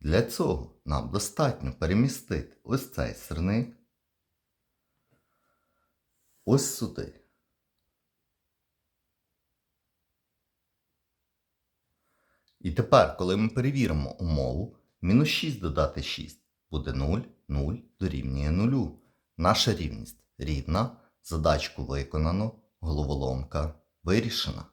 Для цього нам достатньо перемістити ось цей сирник ось сюди. І тепер, коли ми перевіримо умову, мінус 6 додати 6 буде 0, 0 дорівнює 0. Наша рівність рівна, задачку виконано, головоломка вирішена.